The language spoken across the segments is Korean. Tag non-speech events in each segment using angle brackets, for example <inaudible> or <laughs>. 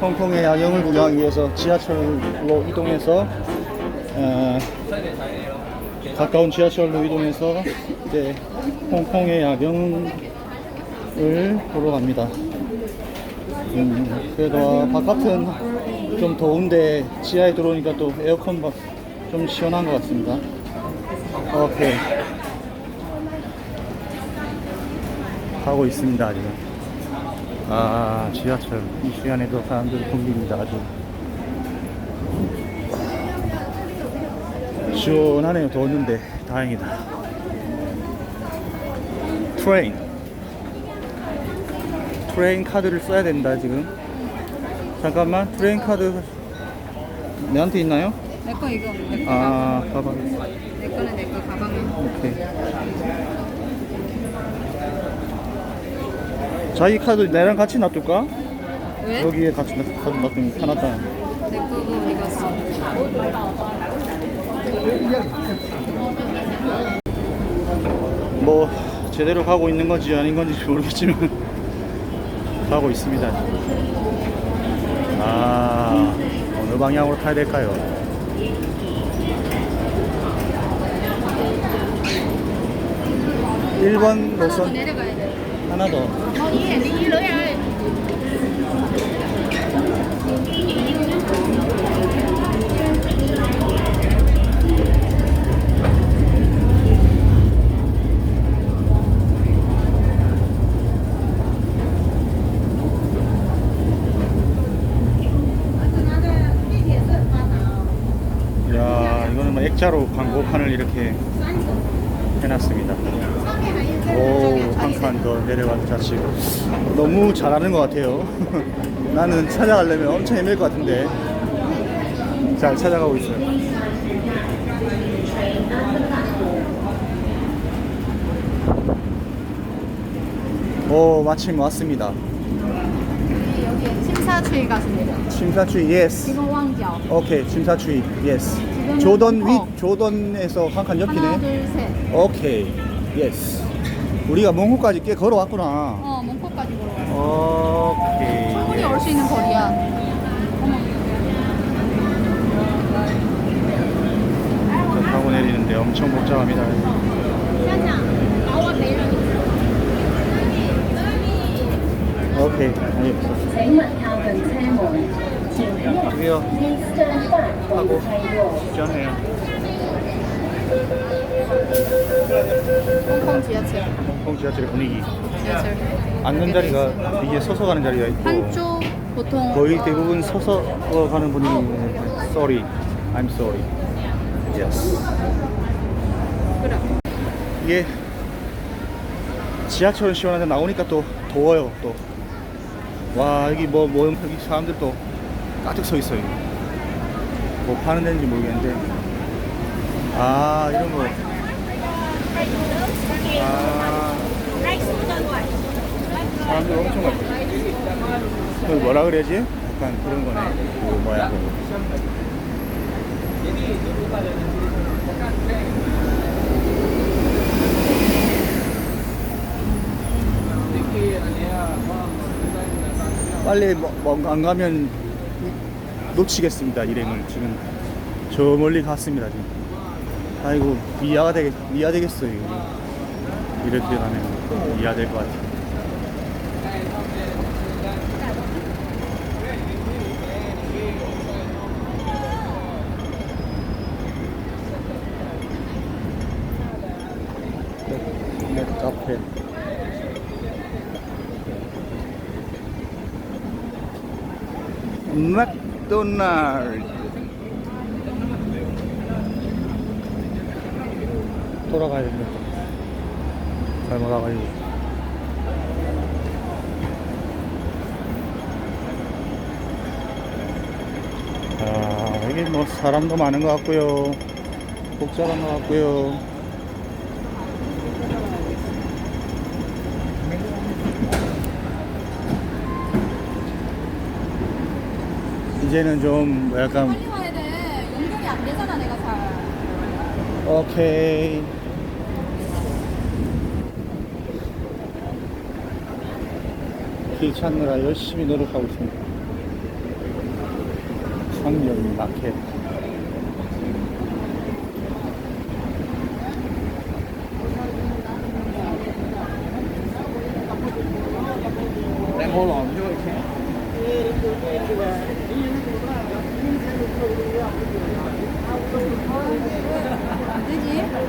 홍콩의 야경을 구경하기 위해서 지하철로 이동해서 어, 가까운 지하철로 이동해서 이제 홍콩의 야경을 보러 갑니다. 음, 그래도 바깥은 좀 더운데 지하에 들어오니까 또 에어컨 막좀 시원한 것 같습니다. 오케이. 가고 있습니다, 지금. 아, 지하철. 이 시간에도 사람들이 붐빕니다, 아주. 시원하네요, 더웠는데. 다행이다. 트레인. 트레인 카드를 써야 된다, 지금. 잠깐만, 트레인 카드 내한테 있나요? 내 거 이거 내 거 아, 가방. 내 거는 내 거 가방에 오케이. 자기 카드 내랑 같이 놔둘까? 왜? 여기에 같이 놔- 카드 놔두면. 내 거고 써뭐 제대로 가고 있는 건지 아닌 건지 <laughs> 모르겠지만 가고 있습니다. 아 어느 방향으로 타야 될까요? 일번 하나 노선 내려가야 돼 하나 더. 야 이거는 뭐 액자로 광고판을 이렇게 해놨습니다. 오, 한칸 더 내려가자 지금 너무 잘하는 것 같아요. <laughs> 나는 찾아가려면 엄청 헤맬 것 같은데 잘 찾아가고 있어요. 오, 마침 왔습니다. 여기 심사추이 가십니다 심사추이 예스. 지금 왕지ao 오케이, 심사추이 예스. 조던 윗 홍콩. 조던에서 한칸 하나 옆이네. 둘셋 오케이, 예스. 우리가 몽골까지 꽤 걸어왔구나. 어, 몽코까지 걸어와요. 오케이. 충분히 올 수 있는 거리야. 타고 내리는데 엄청 복잡합니다. 오케이. 알겠어. 여기요. 하고. 전해요. 홍콩 지하철 홍콩 지하철의 분위기. 지하철 앉는 자리가 이게 서서 가는 자리가 있고 한쪽 보통 거의 대부분 서서 가는 분이 sorry, I'm sorry. Yes. 그래 이게 지하철은 시원한데 나오니까 또 더워요 또. 와 여기 뭐, 뭐 여기 사람들 또 가득 서 있어요. 뭐 파는 데인지 모르겠는데. 아 이런 거. 아 사람들 엄청 많아. 그 뭐라 그래야지? 약간 그런 거네. 그 뭐야 그. 빨리 뭐, 뭐안 가면 놓치겠습니다 일행을 지금 저 멀리 갔습니다 지금 아이고 이해가 되겠 이해가 되겠어요. 이거 이렇게 가면 이해가 될것 같아요 네, 네, 맥도날드 돌아가야 됩니다. 잘못 와가지고. 아 여기 뭐 사람도 많은 것 같고요. 복잡한 것 같고요. 이제는 좀 약간 빨리 와야 돼. 연결이 안 되잖아 내가 잘. 오케이. 길 찾느라 열심히 노력하고 있습니다. 상면 마켓.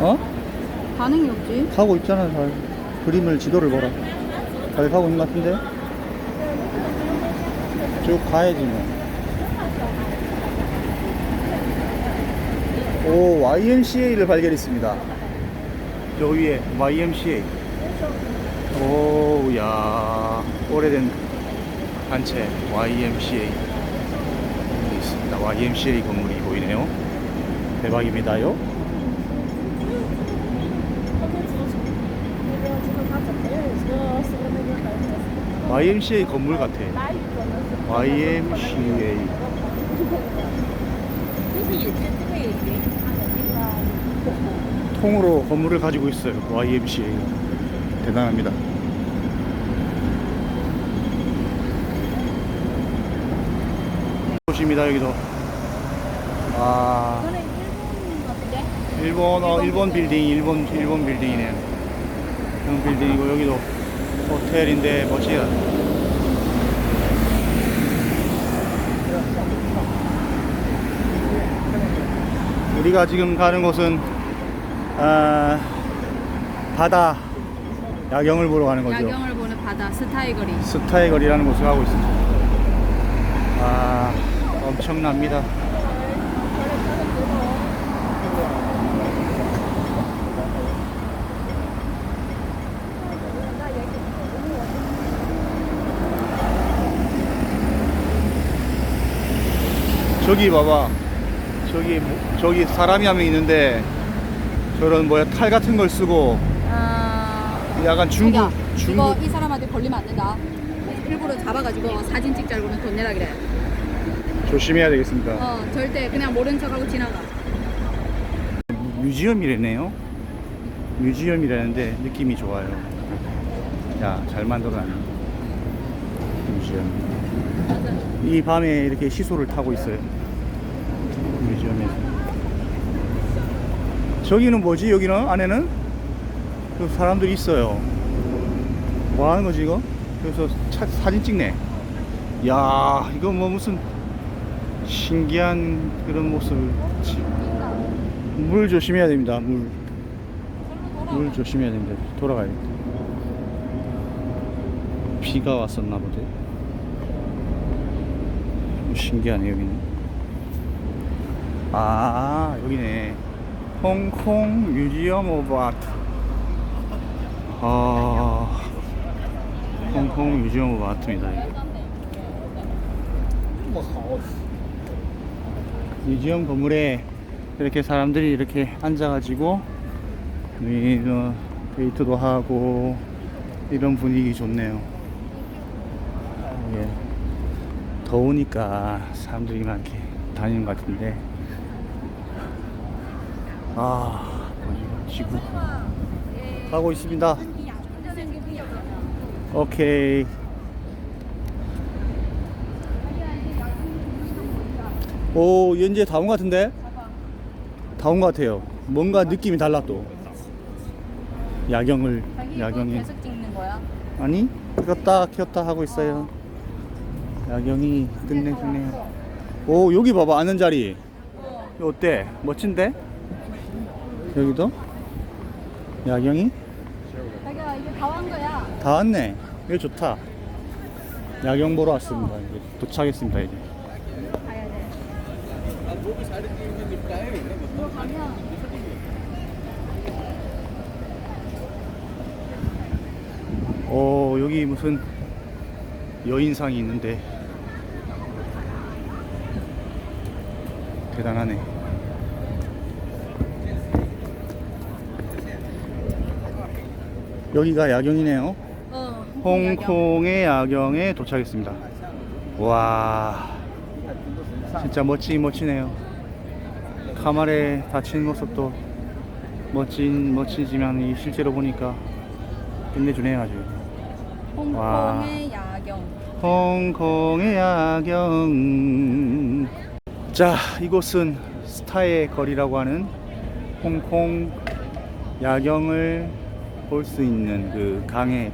어? 반응이 없지? 가고 있잖아 잘 그림을 지도를 보라 잘 가고 있는 것 같은데 쭉 가야지 뭐 오 YMCA를 발견했습니다. 저 위에 YMCA 오 야 오래된 단체 YMCA 있습니다. YMCA 건물이 보이네요. 대박입니다요. YMCA 건물 같아. YMCA. 통으로 건물을 가지고 있어요. YMCA. 대단합니다. 도시입니다 여기도. 아 일본 어 일본 빌딩 일본 일본 빌딩이네. 일본 빌딩이고 여기도 호텔인데 멋지다. 우리가 지금 가는 곳은 아, 바다 야경을 보러 가는 거죠. 야경을 보는 바다 스타이 거리. 스타의 거리라는 곳을 가고 있습니다. 아, 엄청납니다. 저기 봐봐. 저기, 저기 사람이 한 명 있는데 저런 뭐야 탈 같은 걸 쓰고 아, 약간 중국, 자기야, 중국, 이거 이 사람한테 걸리면 안 된다. 일부러 잡아가지고 사진 찍자 그러면 돈 내라 그래. 조심해야 되겠습니다. 어, 절대 그냥 모른 척하고 지나가. 뮤지엄이래네요. 뮤지엄이라는데 느낌이 좋아요. 야, 잘 만들어놨네. 뮤지엄. 이 밤에 이렇게 시소를 타고 있어요. 뮤지엄에서. 저기는 뭐지? 여기는? 안에는? 그 사람들이 있어요. 뭐 하는 거지, 이거? 그래서 차- 사진 찍네. 야, 이거 뭐 무슨 신기한 그런 모습을. 지- 물 조심해야 됩니다. 물. 물 조심해야 됩니다. 돌아가야겠다. 비가 왔었나 보대. 신기하네 여기는. 아 여기네. 홍콩 뮤지엄 오브 아트. 아 홍콩 뮤지엄 오브 아트입니다. 뮤지엄 건물에 이렇게 사람들이 이렇게 앉아가지고 이, 어, 데이트도 하고 이런 분위기 좋네요. 예. 더우니까 사람들이 많게 다니는 것 같은데 아 지구 가고 있습니다. 오케이. 오 연재 다온 것 같은데? 다온 것 같아요. 뭔가 느낌이 달라 또. 야경을 야경이 계속 찍는 거야? 아니 켰다 켰다 하고 있어요. 야경이 끝내주네요. 오 여기 봐봐 앉는 자리. 어때? 멋진데? 여기도 야경이 자기야 이게 다완 거야. 다 왔네. 이거 좋다. 야경 보러 왔습니다. 이제 도착했습니다 이제. 가야 돼. 너 가면 어 여기 무슨 여인상이 있는데 대단하네 여기가 야경이네요 어. 홍콩의 야경에 도착했습니다 와 진짜 멋지긴 멋지네요 카말에 닫힌 모습도 멋진 멋지지만 이 실제로 보니까 끝내주네요 아주 와. 홍콩의 야경. 홍콩의 야경 자, 이곳은 스타의 거리라고 하는 홍콩 야경을 볼 수 있는 그 강의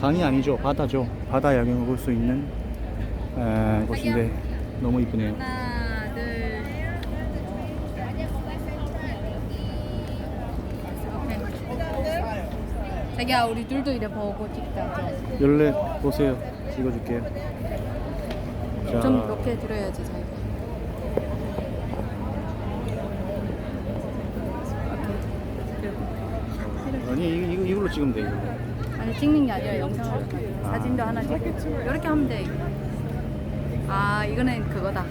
강이 아니죠 바다죠 바다 야경을 볼 수 있는 에, 곳인데 너무 이쁘네요. 자기야, 우리 둘도 이래 보고 찍자. 좀. 열레 보세요. 찍어줄게요. 자, 좀 이렇게 들어야지, 자기. 아니 이- 이거 이걸로 찍으면 돼. 이거. 아니 찍는 게 아니라 영상으로 사진도 하나 찍고 이렇게 하면 돼. 이거. 아 이거는 그거다.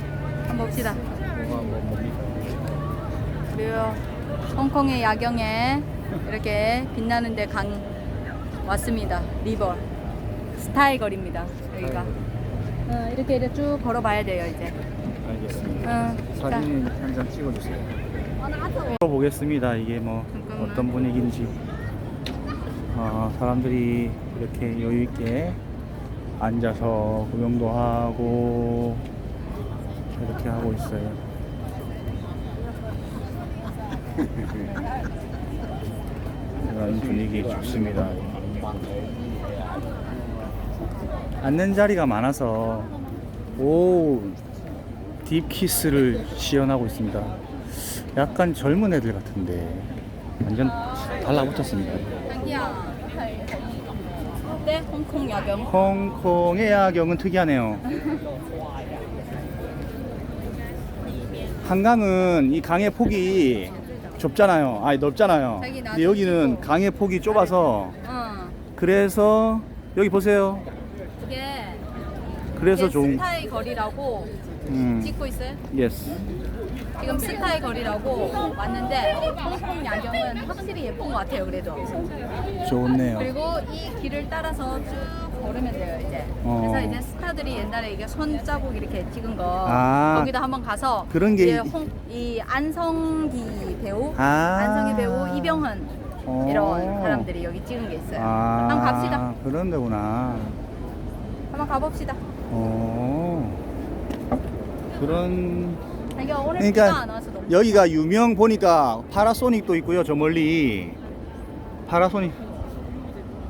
한번 봅시다. 뭐가 뭐 뭡니까? 그리고 홍콩의 야경에 이렇게 빛나는데 강 왔습니다. 리버 스타일 거리입니다. 여기가. 어, 이렇게 이렇게 쭉 걸어봐야 돼요 이제. 알겠습니다. 어, 자. 사진 한 장 찍어주세요. 보겠습니다. 이게 뭐 잠깐만. 어떤 분위기인지. 어, 사람들이 이렇게 여유 있게 앉아서 구경도 하고 이렇게 하고 있어요. <laughs> 이런 분위기 좋습니다. 앉는 자리가 많아서 오 딥키스를 시연하고 있습니다. 약간 젊은 애들 같은데 완전 달라붙었습니다. 자기야. 어때? 홍콩 야경. 홍콩의 야경은 특이하네요. 한강은 이 강의 폭이 좁잖아요. 아니 넓잖아요. 자기 근데 여기는 찍고. 강의 폭이 좁아서 어. 그래서 여기 보세요. 그게 그래서 좀 스타일 거리라고 음, 찍고 있어요. 예스. 지금 스타일 거리라고 왔는데 홍콩 야경은 확실히 예쁜 것 같아요. 그래도. 좋네요. 그리고 이 길을 따라서 쭉 걸으면 돼요 이제. 어. 그래서 이제 스타들이 옛날에 이게 손자국 이렇게 찍은 거 아. 거기다 한번 가서 그런 게 이제 이- 홍, 이 안성기 배우, 아. 안성기 배우 이병헌 어. 이런 사람들이 여기 찍은 게 있어요. 아, 한번 갑시다. 그런 데구나. 한번 가봅시다. 어. 그런 이게 오늘 그러니까 와서 너무 여기가 유명 보니까 파라소닉도 있고요. 저 멀리 파라소닉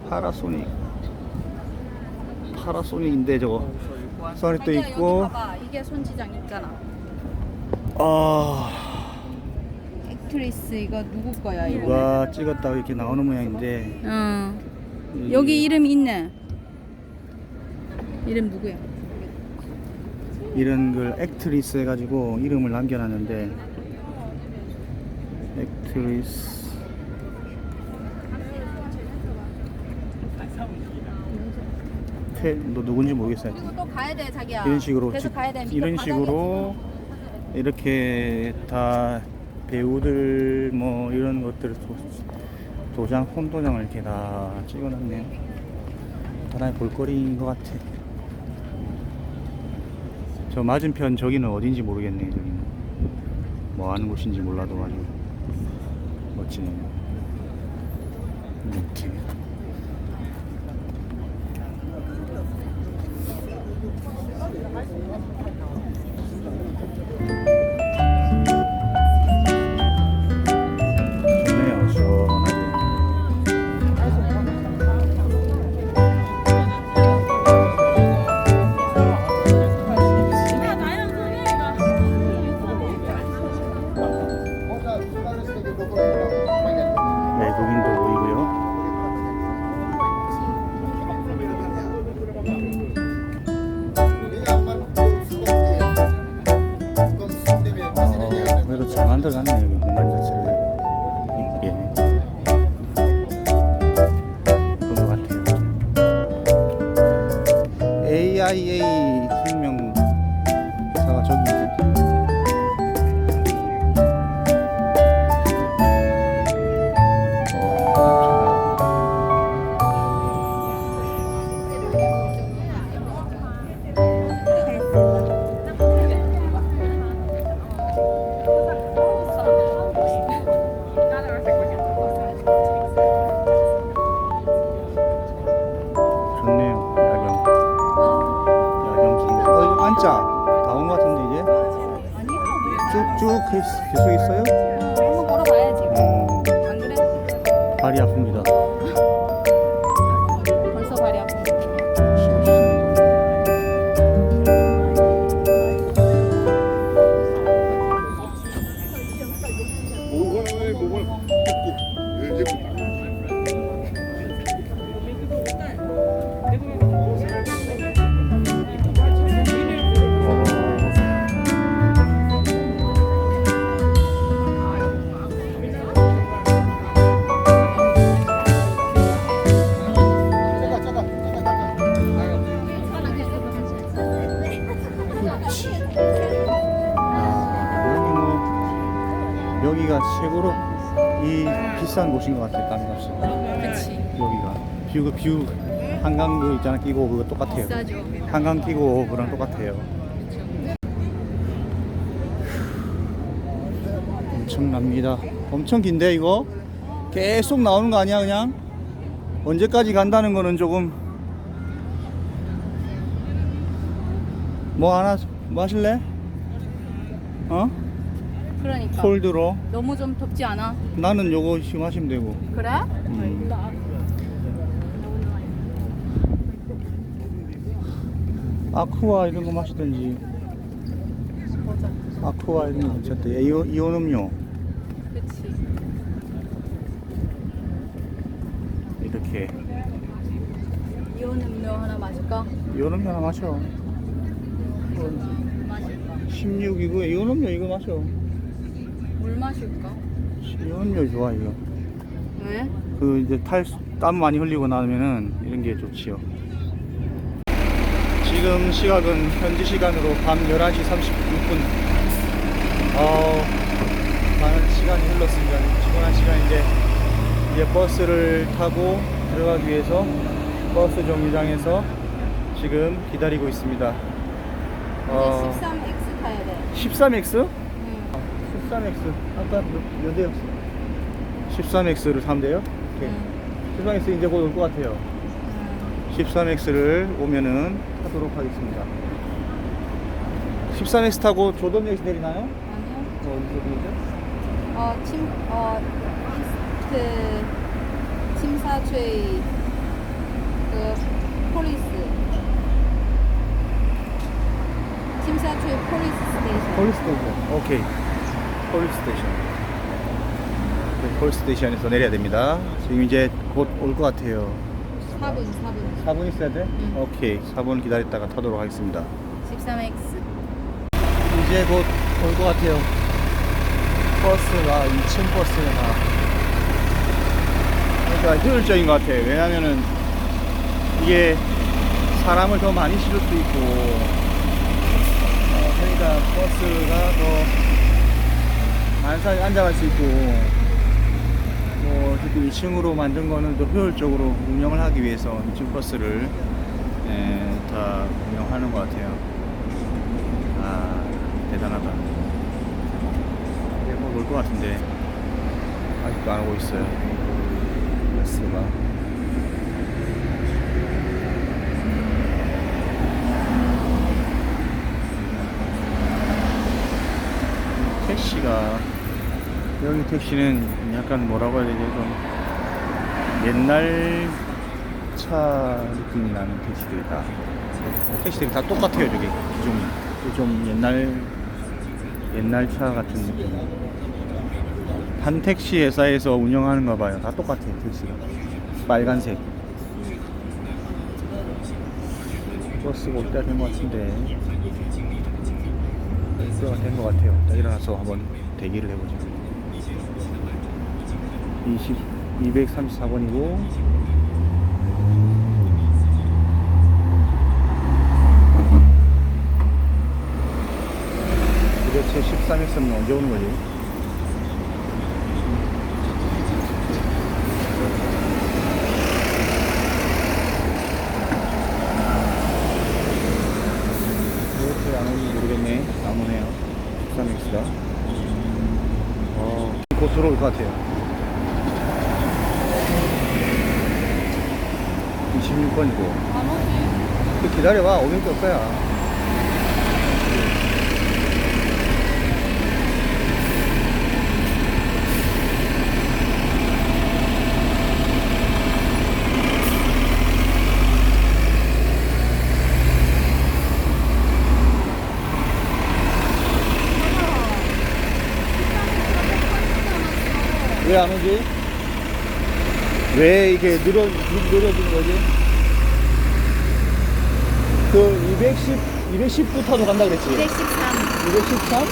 파라소닉 파라소닉인데 저거 소닉도 자기야, 있고 여기 봐봐. 이게 손지장 있잖아. 아 액트리스 이거 누구 거야 이거? 누가 찍었다고 이렇게 나오는 모양인데 응. 이- 여기 이름 있네. 이름 누구야? 이런 걸 액트리스 해가지고 이름을 남겨놨는데 액트리스 태, 너 누군지 모르겠어요. 그리고 또 가야 돼 자기야. 이런 식으로 계속 지- 가야 돼. 밑에 이런 바닥에 식으로 이렇게 다 배우들 뭐 이런 것들을 도, 도장 홈도장을 이렇게 다 찍어놨네요. 하나의 볼거리인 것 같아. 저 맞은편 저기는 어딘지 모르겠네. 저기는 뭐 하는 곳인지 몰라도 아주 멋지네요. 이렇게. 곳인 것 같아요. 땅값이 그치. 여기가 뷰, 뷰 한강 그 있잖아 끼고 그거 똑같아요. 비싸죠. 한강 끼고 그랑 똑같아요. 엄청납니다. 엄청 긴데 이거 계속 나오는 거 아니야 그냥? 언제까지 간다는 거는 조금 뭐 하나 뭐 하실래? 어? 그러니까. 콜드로 너무 좀 덥지 않아? 나는 요거 지금 하시면 되고 그래? 음. 아쿠아 이런 거 마시든지. 아쿠아 이런 거 괜찮대 이온, 이온 음료 그치. 이렇게 이온 음료 하나 마실까? 이온 음료 하나 마셔 마실까? 16이고 이온 음료 이거 마셔 물 마실까? 이온 음료 좋아 이거 왜? 그 이제 탈, 땀 많이 흘리고 나면은 이런 게 좋지요. 지금 시각은 현지 시간으로 밤 11시 36분. 어, 많은 시간이 흘렀습니다. 피곤한 시간인데 이제 버스를 타고 들어가기 위해서 버스 정류장에서 지금 기다리고 있습니다. 어, 13X 타야 돼. 13X? 응. 13X. 아까 몇, 몇 대였어? 13X를 사면 돼요? 오케이. 응. 13X 이제 곧 올 것 같아요. 응. 13X를 오면은 타도록 하겠습니다. 13X 타고 조던역에서 내리나요? 아니요. 어, 어디서 내리죠? 어, 침, 어, 이스트, 침사주의, 그, 폴리스. 침사주의 폴리스 스테이션. 폴리스 스테이션. 오케이. 폴리스 스테이션. 네, 폴리스 스테이션에서 내려야 됩니다. 지금 이제 곧 올 것 같아요. 4분, 4분. 4분 있어야 돼? 응. 오케이. 4분 기다렸다가 타도록 하겠습니다. 13X. 이제 곧 올 것 같아요. 버스가 2층 버스가 그러니까 효율적인 것 같아요. 왜냐면은 이게 사람을 더 많이 실을 수 있고 어, 그러니까 버스가 더 사람이 앉아갈 수 있고 뭐 어쨌든 2층으로 만든 거는 더 효율적으로 운영을 하기 위해서 2층 버스를 예, 다 운영하는 것 같아요. 아 대단하다. 이제 곧올것 같은데 아직도 안 오고 있어요. 버스가. 택시가 여기 택시는 약간 뭐라고 해야 되지 좀 옛날 차 느낌이 나는 택시들이다. 택시들이 다 똑같아요 저기 기종이 좀 옛날 옛날 차 같은 느낌. 한 택시 회사에서 운영하는가 봐요. 다 똑같아요 택시가 빨간색. 버스가 올 때가 된 것 같은데 올 때가 된 것 같아요. 자, 일어나서 한번 대기를 해보죠. 20, 234번이고 도대체 13일선은 언제 오는 거지? 모르겠네. 안 오네요. 13일수가. 어, 곧 들어올 것 같아요. 16번이고 아, 안 오지. 기다려봐 오면 올 거야 왜 안 오지? 왜 이게 늘어, 늘어지는 거지? 그 210, 210부터도 간다 그랬지? 213. 213?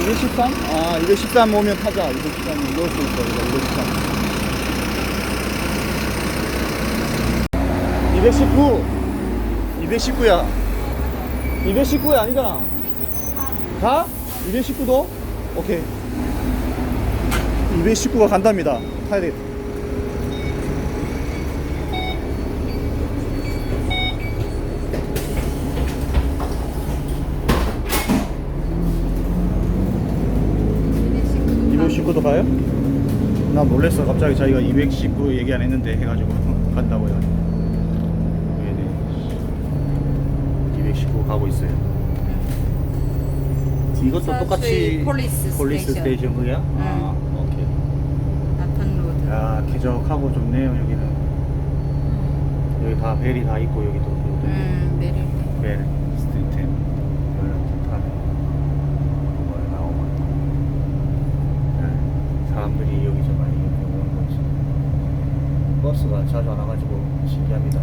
213? 아, 213 오면 타자. 213 넣을 수 있어. 이거 213. 219. 219야. 219야 아니잖아. 가? 219도? 오케이. 219가 간답니다. 타야 되겠다. 나 놀랬어. 갑자기 자기가 219 얘기 안 했는데 해가지고 간다고 해가지고. 네네. 219 가고 있어요. 이것도 똑같이 폴리스 폴리스 스테이션. 스테이션 그야? 아, 오케이. 나쁜 로드. 야, 쾌적하고 좋네요, 여기는. 여기 다 벨이 다 있고 여기도 여기도 음, 메릴 때. 벨 스트리트. 뭐 나오면 네, 사람들이 여기서 많이. 버스가 자주 안 와가지고 신기합니다.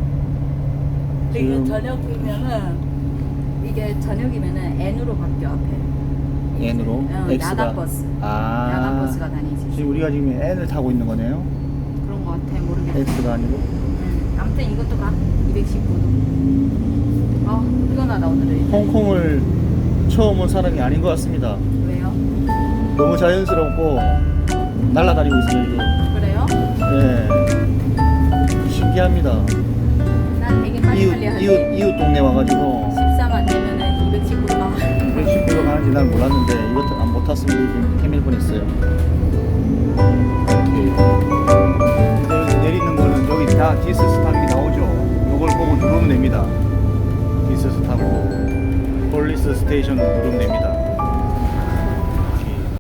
지금 저녁이면은 이게 저녁이면은 N으로 바뀌어 앞에. N으로 어, X가 야간 버스. 아 야간 버스가 다니지. 지금 우리가 지금 N을 타고 있는 거네요. 그런 거 같아 모르겠어. X가 아니고. 음, 아무튼 이것도 가. 219도. 아 피곤하다 오늘은. 홍콩을 처음 온 사람이 아닌 것 같습니다. 왜요? 너무 자연스럽고 날아다니고 있어요 이게. 그래요? 예. 신기합니다. 난 되게 빨리 이웃 빨리 하지. 이웃 이웃 동네 와가지고 13안 되면은 219도 가. 110km 가는지 난 몰랐는데 이것도 안 못 탔으면 좀 헤맬 뻔했어요. 이렇게 여기 내리는 거는 여기 다 디스 스탑이 나오죠. 이걸 보고 누르면 됩니다. 디스 스탑 폴리스 스테이션 누르면 됩니다.